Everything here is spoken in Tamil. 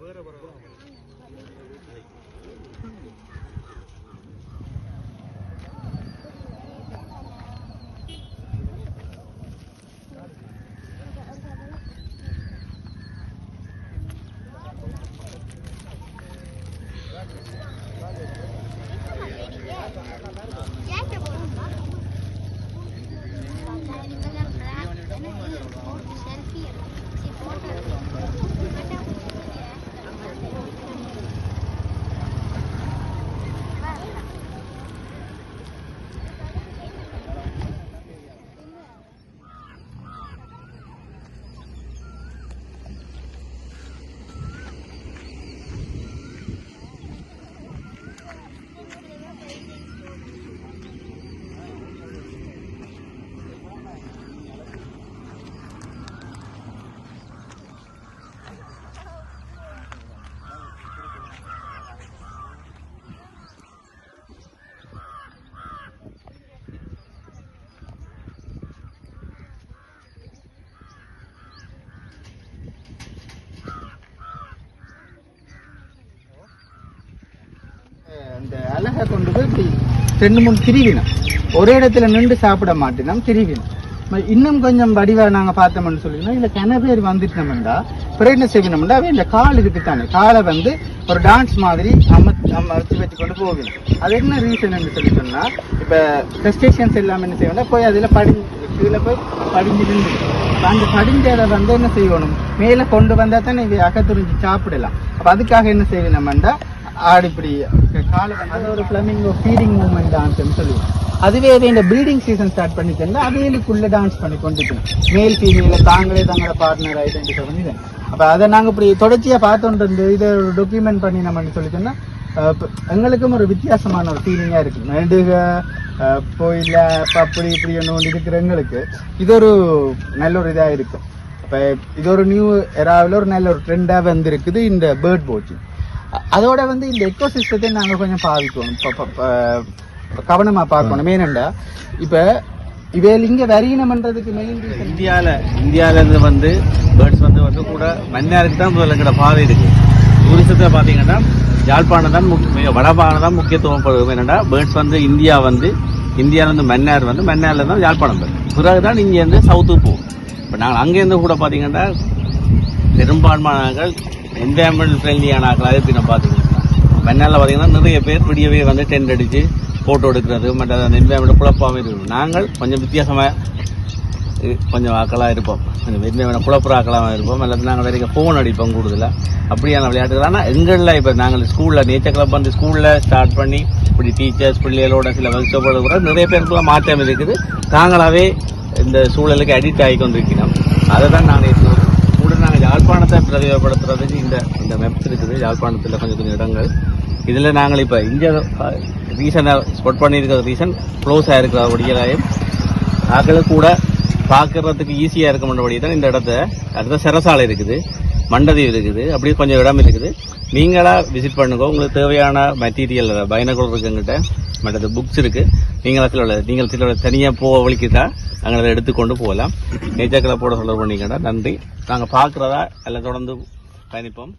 ಬೇರೆ ಬರೋದು அந்த அழகை கொண்டு போய் இப்படி ரெண்டு மூணு திரிவினோம். ஒரே இடத்துல நின்று சாப்பிட மாட்டினோம் திரிவினோம். இன்னும் கொஞ்சம் வடிவாக நாங்கள் பார்த்தோம்னு சொல்லிங்கன்னா இல்லை கிணறு பேர் வந்துட்டோம்டா பிறகு என்ன செய்யணும்டா இந்த கால் இருக்குத்தானே காலை வந்து ஒரு டான்ஸ் மாதிரி நம்ம நம்ம வச்சு வச்சு கொண்டு போகணும். அது என்ன ரீசன் சொல்லி சொன்னால் இப்போ கிறிஸ்டியன்ஸ் எல்லாமே என்ன செய்வோம்னா போய் அதில் படி இதில் போய் படிஞ்சு நின்று. அந்த படிஞ்சதை வந்து என்ன செய்யணும்? மேலே கொண்டு வந்தால் தானே இவை அகத்துறிஞ்சு சாப்பிடலாம். அப்போ அதுக்காக என்ன செய்யணும்டா? ஆடி இப்படி காலை அது ஒரு ஃபிளமிங்கோ ஃபீடிங் மூமெண்ட் டான்ஸ்னு சொல்லுவோம். அதுவே இது இந்த ப்ரீடிங் சீசன் ஸ்டார்ட் பண்ணிட்டா அவைகளுக்குள்ள டான்ஸ் பண்ணி கொண்டுக்கணும். மேல் ஃபீமேல தாங்களே தங்களோட பார்ட்னர் ஐடென்டிஃபை பண்ணி அப்போ அதை நாங்கள் இப்படி தொடர்ச்சியாக பார்த்தோன்ட்டு இருந்து இதை டாக்குமெண்ட் பண்ணி நம்ம சொல்லிட்டோம்னா அஹ், எங்களுக்கும் ஒரு வித்தியாசமான ஒரு ஃபீலிங்காக இருக்குது நடுக போயில அப்படி இப்படி ஒன்று இருக்கிற எங்களுக்கு இது ஒரு நல்ல ஒரு இதாக இருக்கும். இப்போ இது ஒரு நியூ எராவில் ஒரு நல்ல ஒரு ட்ரெண்டாக வந்திருக்குது இந்த பேர்ட் வாட்சிங் அதோட வந்து இந்த எக்கோ சிஸ்டத்தை நாங்கள் கொஞ்சம் பாவிக்கணும். ப- ப- ப- கவனமா பார்க்கணும். ஏனண்டா இப்ப இவையில் இங்க வரியணம்ன்றதுக்கு மெயின் இந்தியாவில் இந்தியாவிலேருந்து வந்து பேர்ட்ஸ் வந்து வந்து கூட மன்னாருக்கு தான் முதல்ல எங்கட பாதை இருக்கு. டூரிசத்தில் பார்த்தீங்கன்னா யாழ்ப்பாணம் தான் முக்கிய வடபானம் தான் முக்கியத்துவம் படுவது என்னன்னா பேர்ட்ஸ் வந்து இந்தியா வந்து இந்தியாவிலேருந்து மன்னார் வந்து மன்னார்ல தான் யாழ்ப்பாணம் வரும் பிறகு தான் இங்கேருந்து சவுத்துக்கு போகும். இப்போ நாங்கள் அங்கேருந்து கூட பார்த்தீங்கன்னா பெரும்பான்மையானவர்கள் என்வாயன்மெண்ட் ஃப்ரெண்ட்லியான ஆக்களாக இப்படி நம்ம பார்த்துக்கலாம். மன்னாரில் பார்த்தீங்கன்னா நிறைய பேர் விடியவே வந்து டென்ட் அடித்து ஃபோட்டோ எடுக்கிறது மற்ற அந்த என்வாயன்மெண்ட் குழப்பாமல் இருக்கும் நாங்கள் கொஞ்சம் வித்தியாசமாக கொஞ்சம் ஆக்களாக இருப்போம். கொஞ்சம் வெறுமையான குழப்புற ஆக்களாக இருப்போம். அல்லது நாங்கள் வரைக்கும் ஃபோன் அடிப்போம் கூடுதலாக அப்படியான விளையாட்டுகள். ஆனால் எங்களில் இப்போ நாங்கள் ஸ்கூலில் நேச்சர் கிளப் வந்து ஸ்கூலில் ஸ்டார்ட் பண்ணி இப்படி டீச்சர்ஸ் பிள்ளைகளோட சில வகுப்புகள் கூட நிறைய பேருக்குலாம் மாற்றம் இருக்குது. தாங்களாகவே இந்த சூழலுக்கு அடிக்ட் ஆகி கொண்டிருக்கிறோம். அதை தான் நான் நேற்று நாங்கள் யாழ்ப்பாணத்தை பிரதிபப்படுத்துறதுக்கு இந்த இந்த மெப்ஸ் இருக்குது. யாழ்ப்பாணத்தில் கொஞ்சம் கொஞ்சம் இடங்கள். இதில் நாங்கள் இப்போ இங்கே ரீசனாக ஸ்பொட் பண்ணியிருக்கிற ரீசன் க்ளோஸ் ஆகிருக்கிற ஒடியலாயும் ஆக்களுக்கு கூட பார்க்குறதுக்கு ஈஸியாக இருக்கும்ன்றபடி தான் இந்த இடத்த அடுத்த சிறசாலை இருக்குது. மண்டதீவு இருக்குது. அப்படி கொஞ்சம் இடம் இருக்குது. நீங்களா விசிட் பண்ணுங்க. உங்களுக்கு தேவையான மெட்டீரியல் பயணக்குழு இருக்குங்கிட்ட மற்றது புக்ஸ் இருக்குது நீங்களா சில நீங்கள் சில தனியாக போக வழிக்குதா? நாங்கள் அதை எடுத்துக்கொண்டு போகலாம். நேச்சர் கிளப்போட சொல்ல பண்ணிக்கிட்டா நன்றி. நாங்கள் பார்க்குறதா எல்லாம் தொடர்ந்து பயணிப்போம்.